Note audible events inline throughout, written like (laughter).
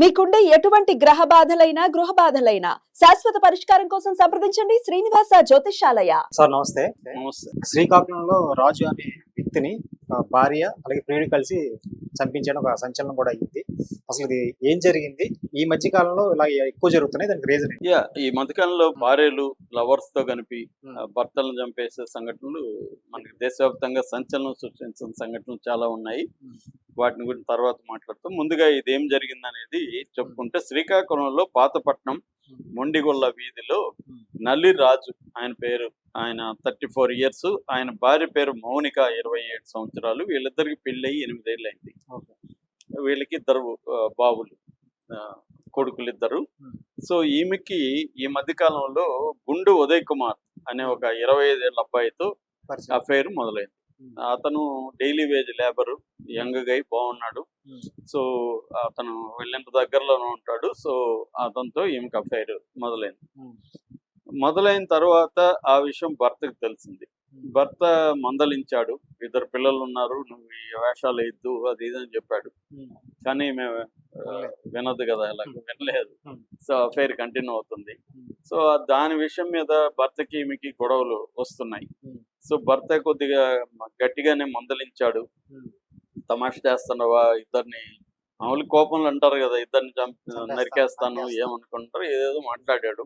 మీకుండే ఎటువంటి గ్రహ బాధలైనా గృహ బాధలైనా శాశ్వత పరిష్కారం కోసం సంప్రదించండి శ్రీనివాస జ్యోతిషాలయ. సార్ నమస్తే. నమస్తే. శ్రీకాకుళంలో రాజు అనే వ్యక్తిని భార్య అలాగే ప్రియుడు కలిసి చంపించడం ఒక సంచలనం కూడా అయ్యింది అసలు ఇది ఏం జరిగింది? ఈ మధ్య కాలంలో ఇలా ఎక్కువ జరుగుతున్నాయి దానికి రీజన్ యా ఈ మధ్యకాలంలో భార్యలు లవర్స్తో కలిపి. ఆ, భర్తలను చంపేసే సంఘటనలు మనకి దేశవ్యాప్తంగా సంచలనం సృష్టించిన సంఘటనలు చాలా ఉన్నాయి. Hmm. వాటిని గురించి తర్వాత మాట్లాడతాం. ముందుగా ఇది ఏం జరిగింది అనేది చెప్పుకుంటే శ్రీకాకుళంలో పాతపట్నం మొండిగొల్ల వీధిలో Hmm. నల్లి రాజు ఆయన పేరు ఆయన థర్టీ ఫోర్ ఇయర్స్ ఆయన భార్య పేరు మౌనిక ఇరవై ఏడు సంవత్సరాలు వీళ్ళిద్దరికి పెళ్ళయి ఎనిమిదేళ్ళు అయింది వీళ్ళకి ఇద్దరు బాబులు ఆ, కొడుకులు ఇద్దరు. సో ఈమెకి ఈ మధ్య కాలంలో గుండు ఉదయ్ కుమార్ అనే ఒక ఇరవై ఐదేళ్ళ అబ్బాయితో. అఫైర్ మొదలైంది. అతను daily wage labour young guy బాగున్నాడు. సో అతను వెళ్ళినంత దగ్గరలోనే ఉంటాడు సో అతనితో ఈమెకి అఫైర్ మొదలైంది. మొదలైన తర్వాత ఆ విషయం భర్తకు తెలిసింది. భర్త మందలించాడు ఇద్దరు పిల్లలు ఉన్నారు నువ్వు ఈ వేషాలు వేయద్దు అది ఇది అని చెప్పాడు. కానీ మేము. వినదు కదా ఇలా వినలేదు. సో అఫైర్ కంటిన్యూ అవుతుంది. సో దాని విషయం మీద భర్తకి ఈమెకి గొడవలు వస్తున్నాయి. సో భర్త కొద్దిగా గట్టిగానే మందలించాడు. తమాష చేస్తున్నావా ఇద్దరిని మామూలు కోపంలో అంటారు కదా ఇద్దరిని నరికేస్తాను. ఏమనుకుంటారు ఏదేదో మాట్లాడాడు.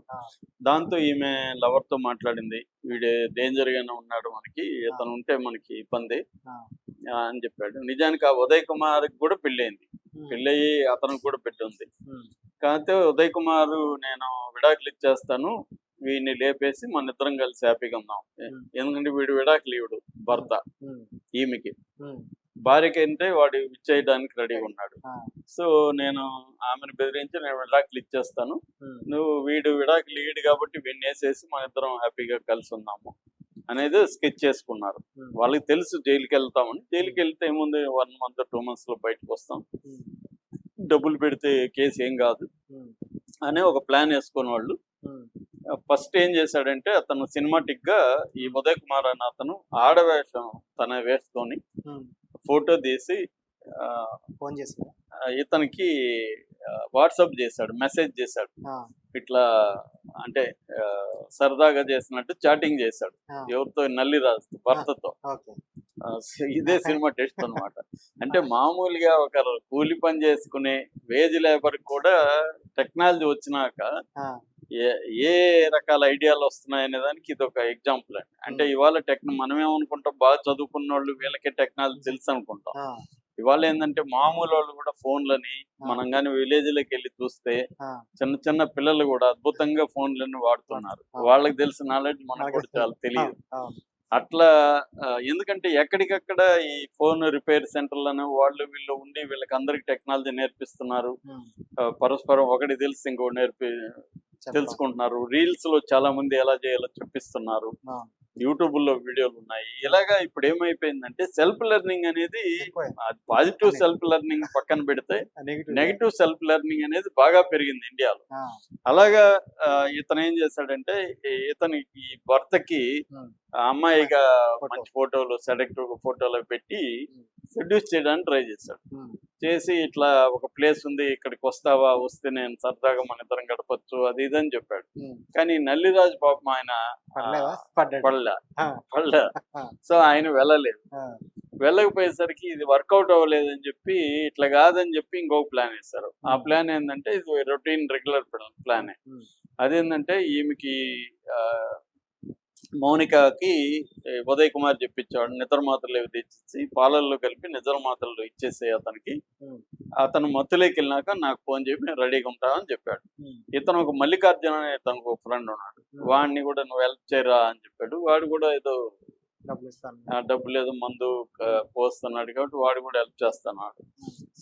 దాంతో ఈమె లవర్తో మాట్లాడింది వీడు డేంజర్ గానే ఉన్నాడు మనకి ఇతను ఉంటే మనకి ఇబ్బంది అని చెప్పాడు నిజానికి ఆ ఉదయ్ కుమార్ కూడా పెళ్ళయింది. పెళ్ళయి అతనికి కూడా పెళ్ళి ఉంది. కాకపోతే ఉదయ్ కుమార్ నేను విడాకులు ఇచ్చేస్తాను వీడిని లేపేసి మన ఇద్దరం కలిసి హ్యాపీగా ఉందాం Hmm. ఎందుకంటే వీడు విడాకులు ఇవ్వడు భర్త. ఈమెకి. భార్యకి అంటే వాడు ఇచ్చేయడానికి రెడీగా ఉన్నాడు. సో నేను ఆమెను బెదిరించి నేను విడాకులు ఇచ్చేస్తాను. నువ్వు వీడు విడాకులు ఇయ్యడు కాబట్టి వీడిని వేసేసి మన ఇద్దరం హ్యాపీగా కలిసి ఉన్నాము అనేది స్కెచ్ చేసుకున్నారు. వాళ్ళకి తెలుసు జైలుకి వెళ్తామని జైలుకి వెళ్తే ఏముంది వన్ మంత్ టూ మంత్స్లో బయటకు వస్తాం. డబ్బులు పెడితే కేసు ఏం కాదు. అనే ఒక ప్లాన్ వేసుకున్న వాళ్ళు. ఫస్ట్ ఏం చేశాడంటే అతను సినిమాటిక్గా ఈ ఉదయ్ కుమార్ అనే అతను ఆడవేషం తన వేసుకొని. ఫోటో తీసి ఫోన్ చేసిన ఆ, ఇతనికి వాట్సాప్ చేశాడు మెసేజ్ చేశాడు. ఇట్లా అంటే సరదాగా చేసినట్టు చాటింగ్ చేశాడు. ఎవరితో నల్లి రాజు భర్తతో. ఇదే సినిమా టెస్ట్ అన్నమాట. అంటే (laughs) మామూలుగా ఒక కూలి పని చేసుకునే వేజ్ లేబర్ కూడా టెక్నాలజీ వచ్చినాక ఏ ఏ రకాల ఐడియాలు వస్తున్నాయి అనే దానికి ఇది ఒక ఎగ్జాంపుల్ అండి. అంటే ఇవాళ టెక్ మనం ఏమనుకుంటాం బాగా చదువుకున్న వాళ్ళు వీళ్ళకే టెక్నాలజీ తెలుసు అనుకుంటాం. ఇవాళ ఏంటంటే మామూలు వాళ్ళు కూడా ఫోన్లని మనం కానీ విలేజ్లోకి వెళ్ళి చూస్తే చిన్న చిన్న పిల్లలు కూడా అద్భుతంగా ఫోన్లను వాడుతున్నారు. వాళ్ళకి తెలిసిన నాలెడ్జ్ మనకు కూడా చాలా తెలియదు. అట్లా ఎందుకంటే ఎక్కడికక్కడ ఈ ఫోన్ రిపేర్ సెంటర్లను వాళ్ళు వీళ్ళు ఉండి వీళ్ళకి అందరికి టెక్నాలజీ నేర్పిస్తున్నారు. పరస్పరం ఒకటి తెలిసి ఇంకోటి నేర్పి తెలుసుకుంటున్నారు రీల్స్లో చాలా మంది ఎలా చేయాలో చూపిస్తున్నారు. యూట్యూబ్లో వీడియోలు ఉన్నాయి ఇలాగా ఇప్పుడు ఏమైపోయిందంటే సెల్ఫ్ లెర్నింగ్ అనేది పాజిటివ్. సెల్ఫ్ లెర్నింగ్ పక్కన పెడితే (laughs) నెగిటివ్ సెల్ఫ్ లెర్నింగ్ అనేది బాగా పెరిగింది ఇండియాలో అలాగా ఇతను ఏం చేశాడంటే ఇతని ఈ భర్తకి అమ్మాయిగా. మంచి ఫోటోలు సెలెక్ట్ ఫోటోలు పెట్టి. సెడ్యూస్ చేయడానికి ట్రై చేశాడు. చేసి ఇట్లా ఒక ప్లేస్ ఉంది ఇక్కడికి వస్తావా? వస్తే నేను సరదాగా మన ఇద్దరం గడపచ్చు అది ఇది అని చెప్పాడు. కానీ నల్లిరాజు పాపం ఆయన పడలే. ఆ. సో ఆయన వెళ్ళలేదు. వెళ్ళకపోయేసరికి ఇది వర్కౌట్ అవ్వలేదని చెప్పి ఇట్లా కాదని చెప్పి ఇంకొక ప్లాన్ వేస్తారు ఆ. ప్లాన్ ఏంటంటే ఇది రొటీన్ రెగ్యులర్ ప్లానే. అదేంటంటే ఈమెకి మౌనికకి ఉదయ్ కుమార్ చెప్పించాడు నిద్ర మాత్రలు ఏవి తెచ్చి పాలల్లో కలిపి నిద్ర మాత్రలు ఇచ్చేసే అతనికి. అతను మత్తులోకి వెళ్ళినాక నాకు ఫోన్ చెప్పి నేను రెడీగా ఉంటా అని చెప్పాడు. ఇతను ఒక మల్లికార్జున అనే తనకు ఒక ఫ్రెండ్ ఉన్నాడు. వాడిని కూడా నువ్వు హెల్ప్ చేయరా అని చెప్పాడు. వాడు కూడా ఏదో డబ్బు లేదు మందు పోస్తున్నాడు కాబట్టి వాడు కూడా హెల్ప్ చేస్తున్నాడు.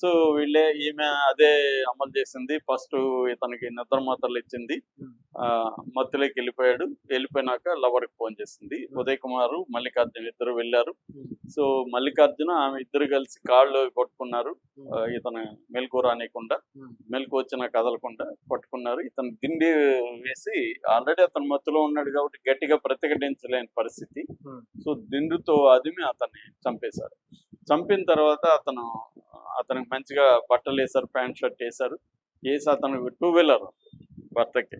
సో వీళ్ళే ఈమె అదే అమలు చేసింది. ఫస్ట్ ఇతనికి నిద్ర మాత్రలు ఇచ్చింది. మత్తులోకి వెళ్ళిపోయాడు. వెళ్ళిపోయినాక లవర్కి ఫోన్ చేసింది. ఉదయ్ కుమార్ మల్లికార్జున ఇద్దరు వెళ్ళారు. సో మల్లికార్జున ఆమె ఇద్దరు కలిసి కాళ్ళు కొట్టుకున్నారు ఇతను మెలకు రానియకుండా. మెలకు వచ్చినా కదలకుండా పట్టుకున్నారు. ఇతను దిండి వేసి ఆల్రెడీ అతను మత్తులో ఉన్నాడు కాబట్టి గట్టిగా ప్రతిఘటించలేని పరిస్థితి. సో దిండుతో అదిమి అతన్ని చంపేశారు. చంపిన తర్వాత అతను అతనికి మంచిగా బట్టలు వేశారు ప్యాంట్ షర్ట్ వేశారు. వేసి అతను టూ వీలర్ భర్తకి.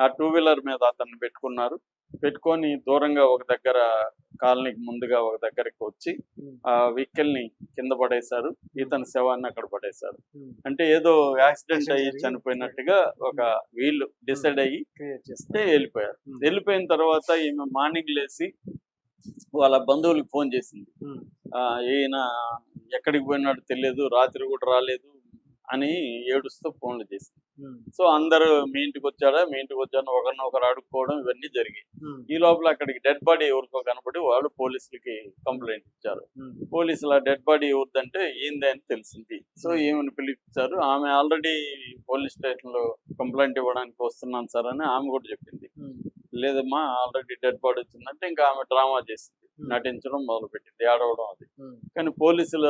ఆ టూ వీలర్ మీద అతన్ని పెట్టుకున్నారు. పెట్టుకొని దూరంగా ఒక దగ్గర కాలనీకి ముందుగా ఒక దగ్గరికి వచ్చి ఆ వెహికల్ని కింద పడేశారు. ఇతని శవాన్ని అక్కడ పడేశారు. అంటే ఏదో యాక్సిడెంట్ అయ్యి చనిపోయినట్టుగా ఒక వీళ్ళు డిసైడ్ అయ్యి చేస్తారు అంటే వెళ్ళిపోయారు. Hmm. వెళ్ళిపోయిన తర్వాత ఈమె మార్నింగ్ లేచి వాళ్ళ బంధువులకు ఫోన్ చేసింది. ఆ, ఈయన ఎక్కడికి పోయినాడు తెలియదు రాత్రి కూడా రాలేదు అని ఏడుస్తూ ఫోన్లు చేసింది. సో అందరూ మీ ఇంటికి వచ్చాడా మీ ఇంటికి వచ్చాను ఒకరిని ఒకరు అడుక్కోవడం ఇవన్నీ జరిగాయి. ఈ లోపల అక్కడికి డెడ్ బాడీ ఎవరికో కనబడి వాళ్ళు పోలీసులకి కంప్లైంట్ ఇచ్చారు. పోలీసులు ఆ డెడ్ బాడీ ఎవరిదంటే ఏంది అని తెలిసింది. సో ఏమని పిలిపించారు? ఆమె ఆల్రెడీ పోలీస్ స్టేషన్లో కంప్లైంట్ ఇవ్వడానికి వస్తున్నాను సార్ అని ఆమె కూడా చెప్పింది. లేదమ్మా ఆల్రెడీ డెడ్ బాడీ వచ్చిందంటే ఇంకా ఆమె డ్రామా చేసింది. నటించడం మొదలు పెట్టింది ఏడవడం అది. కానీ పోలీసుల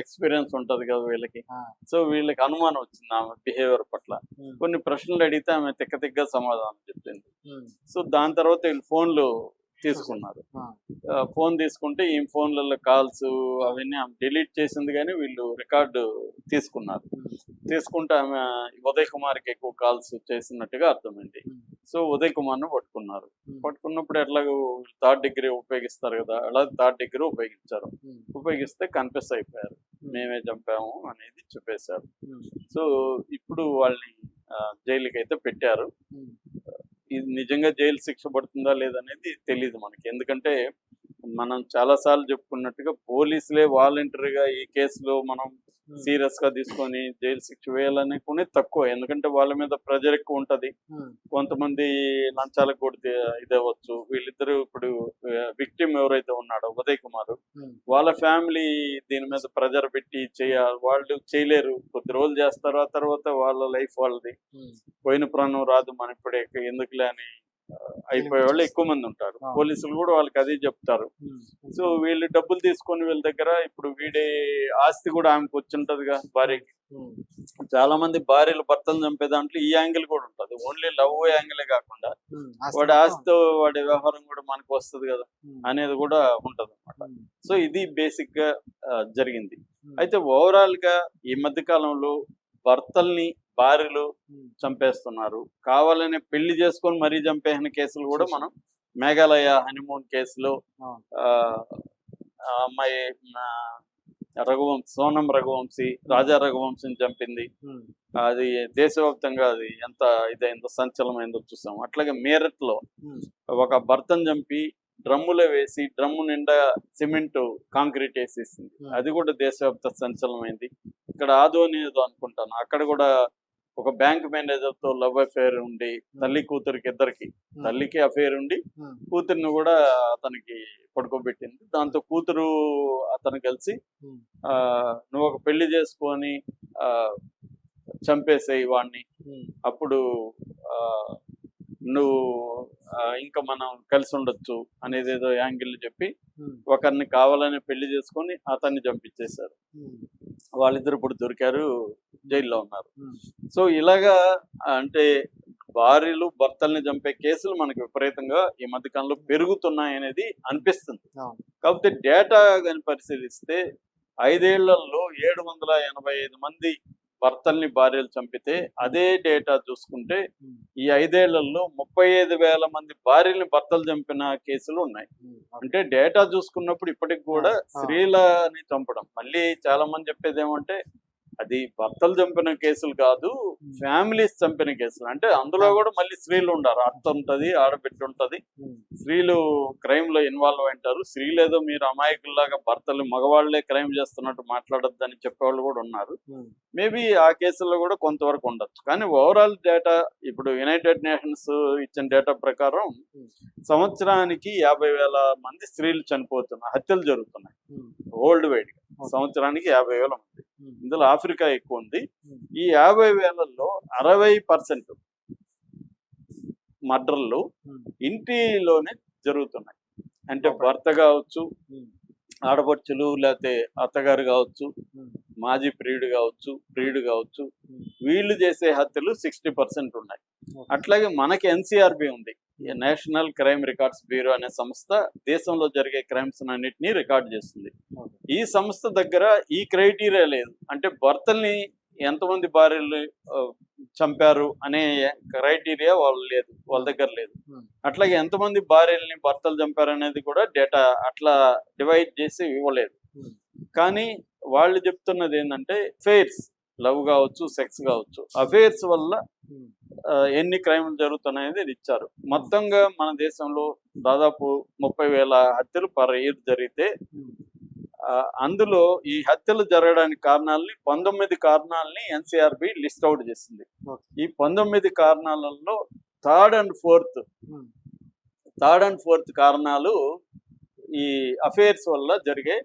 ఎక్స్పీరియన్స్ ఉంటది కదా వీళ్ళకి. సో వీళ్ళకి అనుమానం వచ్చింది ఆమె బిహేవియర్ పట్ల. కొన్ని ప్రశ్నలు అడిగితే ఆమె తిక్క తిక్క సమాధానం చెప్పింది. సో దాని తర్వాత వీళ్ళు ఫోన్లు తీసుకున్నారు. ఫోన్ తీసుకుంటే ఈ ఫోన్లలో కాల్స్ అవన్నీ ఆమె డిలీట్ చేసింది కానీ వీళ్ళు రికార్డు తీసుకున్నారు. తీసుకుంటే ఆమె ఉదయ్ కుమార్కి ఎక్కువ కాల్స్ చేసినట్టుగా అర్థమైంది. సో ఉదయ్ కుమార్ను పట్టుకున్నారు. పట్టుకున్నప్పుడు ఎట్లాగో థర్డ్ డిగ్రీ ఉపయోగిస్తారు కదా అలా థర్డ్ డిగ్రీ ఉపయోగించారు. ఉపయోగిస్తే కన్ఫెస్ అయిపోయారు. మేమే చంపాము అనేది చెప్పేశారు ఉమ్, సో ఇప్పుడు వాళ్ళని జైలుకి అయితే పెట్టారు. ఇది నిజంగా జైలు శిక్ష పడుతుందా లేదనేది తెలియదు మనకి. ఎందుకంటే మనం చాలా సార్లు చెప్పుకున్నట్టుగా పోలీసులే వాలంటరీగా ఈ కేసులో మనం సీరియస్గా తీసుకొని జైలు శిక్ష వేయాలనుకునే తక్కువ. ఎందుకంటే వాళ్ళ మీద ప్రెజర్ ఎక్కువ ఉంటది. కొంతమంది లంచాలకు కొడితే ఇదవచ్చు వీళ్ళిద్దరు ఇప్పుడు విక్టిమ్ ఎవరైతే ఉన్నాడో ఉదయ్ కుమార్ వాళ్ళ ఫ్యామిలీ దీని మీద ప్రెజర్ పెట్టి చేయాలి వాళ్ళు చేయలేరు. కొద్ది రోజులు చేస్తారు. ఆ తర్వాత వాళ్ళ లైఫ్ వాళ్ళది. పోయిన ప్రాణం రాదు మన ఇప్పుడే. ఎందుకులే అని అయిపోయే వాళ్ళు ఎక్కువ మంది ఉంటారు. పోలీసులు కూడా వాళ్ళకి అదే చెప్తారు. సో వీళ్ళు డబ్బులు తీసుకొని వీళ్ళ దగ్గర ఇప్పుడు వీడే ఆస్తి కూడా ఆమెకు వచ్చి ఉంటదిగా భార్యకి చాలా మంది భార్యలు భర్తలు చంపే దాంట్లో ఈ యాంగిల్ కూడా ఉంటది. ఓన్లీ లవ్ యాంగిలే కాకుండా వాడి ఆస్తితో వాడి వ్యవహారం కూడా మనకు వస్తది కదా అనేది కూడా ఉంటది అనమాట సో ఇది బేసిక్గా జరిగింది. అయితే ఓవరాల్గా ఈ మధ్య కాలంలో భర్తల్ని భార్యలు చంపేస్తున్నారు. కావాలనే పెళ్ళి చేసుకొని మరీ చంపేసిన కేసులు కూడా. మనం మేఘాలయ హనీమూన్ కేసులో అమ్మాయి రఘువంశ్ సోనం రఘువంశీ రాజా రఘువంశీని చంపింది. అది దేశవ్యాప్తంగా అది ఎంత ఇదైందో సంచలనమైందో చూసాం. అట్లాగే మీరట్లో ఉమ్, ఒక భర్తను చంపి డ్రమ్ములో వేసి డ్రమ్ము నిండా సిమెంట్ కాంక్రీట్ వేసేసింది. అది కూడా దేశవ్యాప్త సంచలనమైంది. ఇక్కడ ఆదోని ఏదో అనుకుంటాను. అక్కడ కూడా ఒక బ్యాంక్ మేనేజర్తో లవ్ అఫేర్ ఉండి తల్లి కూతురికి ఇద్దరికి తల్లికి అఫేర్ ఉండి కూతురిని కూడా అతనికి పడుకోబెట్టింది. దాంతో కూతురు అతను కలిసి ఆ నువ్వు ఒక పెళ్ళి చేసుకొని ఆ చంపేసేయి వాడిని అప్పుడు ఆ నువ్వు ఇంకా మనం కలిసి ఉండొచ్చు అనేది ఏదో యాంగిల్ చెప్పి ఒకరిని కావాలని పెళ్ళి చేసుకొని అతన్ని చంపించేశారు. వాళ్ళిద్దరు ఇప్పుడు దొరికారు. జైల్లో ఉన్నారు. సో ఇలాగా అంటే భార్యలు భర్తల్ని చంపే కేసులు మనకి విపరీతంగా ఈ మధ్య కాలంలో పెరుగుతున్నాయి అనేది అనిపిస్తుంది. కాకపోతే డేటా కానీ పరిశీలిస్తే ఐదేళ్ళలో ఏడు వందల ఎనభై ఐదు మంది భర్తల్ని భార్యలు చంపితే అదే డేటా చూసుకుంటే ఈ ఐదేళ్ళలో ముప్పై ఐదు వేల మంది భార్యల్ని భర్తలు చంపిన కేసులు ఉన్నాయి. అంటే డేటా చూసుకున్నప్పుడు ఇప్పటికి కూడా. స్త్రీలని చంపడం. మళ్ళీ చాలా మంది చెప్పేది ఏమంటే అది భర్తలు చంపిన కేసులు కాదు ఫ్యామిలీస్ చంపిన కేసులు. అంటే అందులో. కూడా మళ్ళీ స్త్రీలు ఉండారు. అత్త ఉంటది ఆడబిడ్డ ఉంటది. స్త్రీలు క్రైమ్లో ఇన్వాల్వ్ అయింటారు. స్త్రీలు ఏదో మీరు అమాయకుల్లాగా భర్తలు మగవాళ్ళే క్రైమ్ చేస్తున్నట్టు మాట్లాడొద్దని చెప్పేవాళ్ళు కూడా ఉన్నారు. మేబీ ఆ కేసుల్లో కూడా కొంతవరకు ఉండొచ్చు. కానీ ఓవరాల్ డేటా ఇప్పుడు యునైటెడ్ నేషన్స్ ఇచ్చిన డేటా ప్రకారం సంవత్సరానికి యాభై వేల మంది స్త్రీలు చనిపోతున్నారు హత్యలు జరుగుతున్నాయి. World wide. సంవత్సరానికి యాభై వేల ఇందులో ఆఫ్రికా ఎక్కువ ఉంది. ఈ యాభై వేలలో అరవై పర్సెంట్ మర్డర్లు ఇంటిలోనే జరుగుతున్నాయి. అంటే. భర్త కావచ్చు ఆడపడుచులు లేకపోతే అత్తగారు కావచ్చు మాజీ ప్రియుడు కావచ్చు ప్రియుడు కావచ్చు వీళ్ళు చేసే హత్యలు సిక్స్టీ పర్సెంట్ ఉన్నాయి. అట్లాగే మనకి ఎన్సీఆర్బి ఉంది. ఈ నేషనల్ క్రైమ్ రికార్డ్స్ బ్యూరో అనే సంస్థ దేశంలో జరిగే క్రైమ్స్ అన్నిటినీ రికార్డ్ చేస్తుంది. ఈ సంస్థ దగ్గర ఈ క్రైటీరియా లేదు అంటే భర్తల్ని ఎంతమంది భార్యలు చంపారు అనే క్రైటీరియా వాళ్ళు లేదు వాళ్ళ దగ్గర లేదు. అట్లాగే ఎంతమంది భార్యల్ని భర్తలు చంపారు అనేది కూడా డేటా అట్లా డివైడ్ చేసి ఇవ్వలేదు. కానీ వాళ్ళు చెప్తున్నది ఏంటంటే ఫెయిర్స్ లవ్ కావచ్చు సెక్స్ కావచ్చు అఫేర్స్ వల్ల ఎన్ని క్రైమ్లు జరుగుతున్నాయని ఇచ్చారు మొత్తంగా మన దేశంలో దాదాపు ముప్పై వేల హత్యలు పర్ ఇయర్ జరిగితే అందులో ఈ హత్యలు జరగడానికి కారణాలని పంతొమ్మిది కారణాలని ఎన్సీఆర్బి లిస్ట్ అవుట్ చేసింది. ఈ పంతొమ్మిది కారణాలలో third and fourth Hmm. Third and fourth కారణాలు ఈ అఫేర్స్ వల్ల జరిగే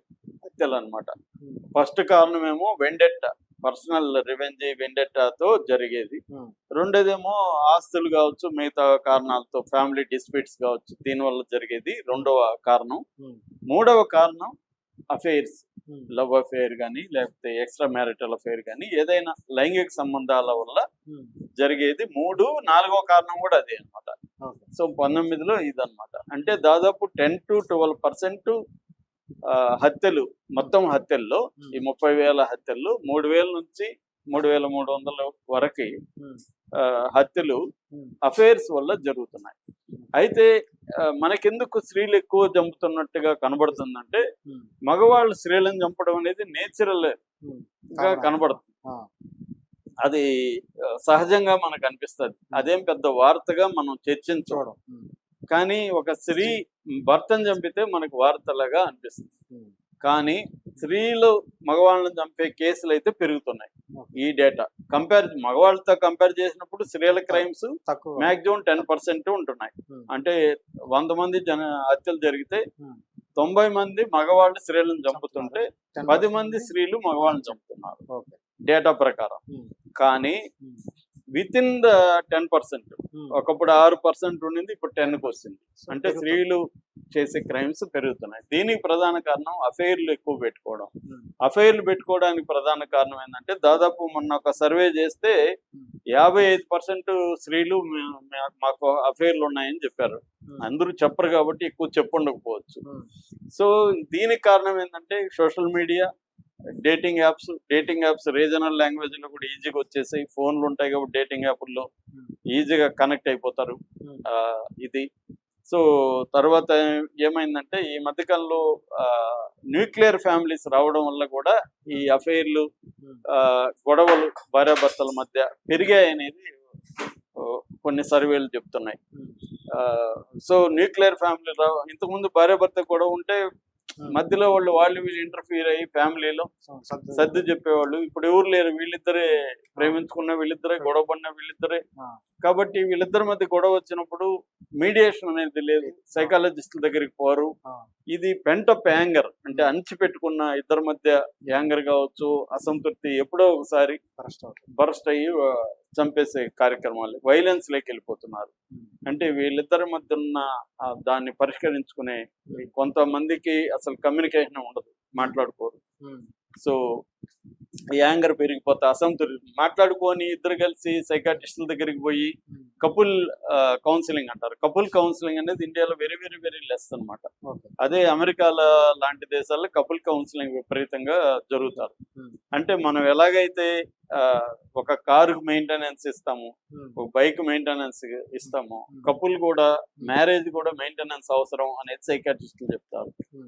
హత్యలు అనమాట Hmm. ఫస్ట్ కారణమేమో వెండెట్ట పర్సనల్ రివెంజ్ వెండెట్టాతో జరిగేది Hmm. రెండోదేమో ఆస్తులు కావచ్చు మిగతా కారణాలతో ఫ్యామిలీ డిస్ప్యూట్స్ కావచ్చు దీనివల్ల జరిగేది రెండవ కారణం Hmm. మూడవ కారణం అఫైర్స్ Hmm. లవ్ అఫేర్ కానీ లేకపోతే ఎక్స్ట్రా మ్యారిటల్ అఫేర్ కానీ ఏదైనా లైంగిక సంబంధాల వల్ల Hmm. జరిగేది మూడు నాలుగో కారణం కూడా అదే అన్నమాట Okay. సో పంతొమ్మిదిలో ఇదన్నమాట అంటే దాదాపు టెన్ టు ట్వెల్వ్ పర్సెంట్ హత్యలు మొత్తం హత్యల్లో ఈ ముప్పై వేల హత్యల్లో మూడు వేల నుంచి మూడు వేల మూడు వందల వరకు Hmm. హత్యలు. అఫైర్స్ వల్ల జరుగుతున్నాయి అయితే మనకెందుకు స్త్రీలు ఎక్కువ చంపుతున్నట్టుగా కనబడుతుందంటే. మగవాళ్ళు స్త్రీలను చంపడం అనేది నేచురల్. గా. కనబడుతుంది. అది సహజంగా మనకు అనిపిస్తుంది అదేం పెద్ద వార్తగా మనం చర్చించడం Hmm. కానీ ఒక స్త్రీ భర్తను చంపితే మనకు వార్తలాగా అనిపిస్తుంది. కానీ స్త్రీలు మగవాళ్ళని చంపే కేసులు అయితే పెరుగుతున్నాయి ఈ డేటా కంపేర్ మగవాళ్ళతో కంపేర్ చేసినప్పుడు స్త్రీల క్రైమ్స్ మాక్సిమం టెన్ పర్సెంట్ ఉంటున్నాయి. అంటే వంద మంది జన హత్యలు జరిగితే. తొంభై మంది మగవాళ్ళు స్త్రీలను చంపుతుంటే 10% పది మంది స్త్రీలు మగవాళ్ళని చంపుతున్నారు డేటా ప్రకారం. కానీ. Within the ten percent. ఒకప్పుడు ఆరు పర్సెంట్ ఉండింది ఇప్పుడు టెన్కి వచ్చింది అంటే. స్త్రీలు చేసే క్రైమ్స్ పెరుగుతున్నాయి దీనికి ప్రధాన కారణం అఫైర్లు ఎక్కువ పెట్టుకోవడం Hmm. అఫైర్లు పెట్టుకోవడానికి ప్రధాన కారణం ఏంటంటే దాదాపు మొన్న ఒక సర్వే చేస్తే Hmm. యాభై ఐదు పర్సెంట్ స్త్రీలు మాకు అఫైర్లు ఉన్నాయని చెప్పారు Hmm. అందరూ చెప్పరు కాబట్టి ఎక్కువ చెప్పుండకపోవచ్చు Hmm. సో దీనికి కారణం ఏంటంటే social media dating apps dating apps regional లాంగ్వేజ్లో కూడా ఈజీగా వచ్చేసాయి ఫోన్లు ఉంటాయి కాబట్టి డేటింగ్ యాప్ల్లో Hmm. ఈజీగా కనెక్ట్ అయిపోతారు Hmm. ఇది సో తర్వాత ఏమైందంటే ఈ మధ్యకాలంలో న్యూక్లియర్ ఫ్యామిలీస్ రావడం వల్ల కూడా ఈ అఫైర్లు. గొడవలు భార్యాభర్తల మధ్య పెరిగాయి అనేది కొన్ని సర్వేలు చెప్తున్నాయి. సో న్యూక్లియర్ ఫ్యామిలీ ఇంతకుముందు భార్యాభర్త గొడవ ఉంటే. మధ్యలో వాళ్ళు వాళ్ళు వీళ్ళు ఇంటర్ఫీర్ అయ్యి ఫ్యామిలీలో సర్దు- చెప్పేవాళ్ళు. ఇప్పుడు ఎవరు లేరు వీళ్ళిద్దరే ప్రేమించుకున్న వీళ్ళిద్దరే గొడవ పడిన వీళ్ళిద్దరే. కాబట్టి వీళ్ళిద్దరి మధ్య గొడవ వచ్చినప్పుడు మీడియేషన్ అనేది లేదు. సైకాలజిస్టుల దగ్గరికి పోరు. ఇది పెంటప్ యాంగర్ అంటే అణిచిపెట్టుకున్న ఇద్దరి మధ్య యాంగర్ కావచ్చు అసంతృప్తి ఎప్పుడో ఒకసారి. బరస్ట్ అయ్యి చంపేసే కార్యక్రమాలు వైలెన్స్ లేకి వెళ్ళిపోతున్నారు Hmm. అంటే వీళ్ళిద్దరి మధ్య ఉన్న దాన్ని పరిష్కరించుకునే కొంతమందికి అసలు కమ్యూనికేషన్ ఉండదు మాట్లాడుకోరు Hmm. సో ఈ యాంగర్ పెరిగిపోతే అసంతృప్తి మాట్లాడుకొని ఇద్దరు కలిసి సైకాటిస్టుల దగ్గరికి పోయి Hmm. కపుల్ కౌన్సిలింగ్ అంటారు కపుల్ కౌన్సిలింగ్ అనేది ఇండియాలో వెరీ వెరీ వెరీ లెస్ అన్నమాట Okay. అదే అమెరికాల లాంటి దేశాల్లో కపుల్ కౌన్సిలింగ్ విపరీతంగా జరుగుతారు Hmm. అంటే మనం ఎలాగైతే ఒక కారు మెయింటెనెన్స్ ఇస్తాము Hmm. ఒక బైక్ మెయింటెనెన్స్ ఇస్తాము Hmm. కపుల్ కూడా మ్యారేజ్ కూడా మెయింటెనెన్స్ అవసరం అనేది సైకాట్రిస్టులు చెప్తారు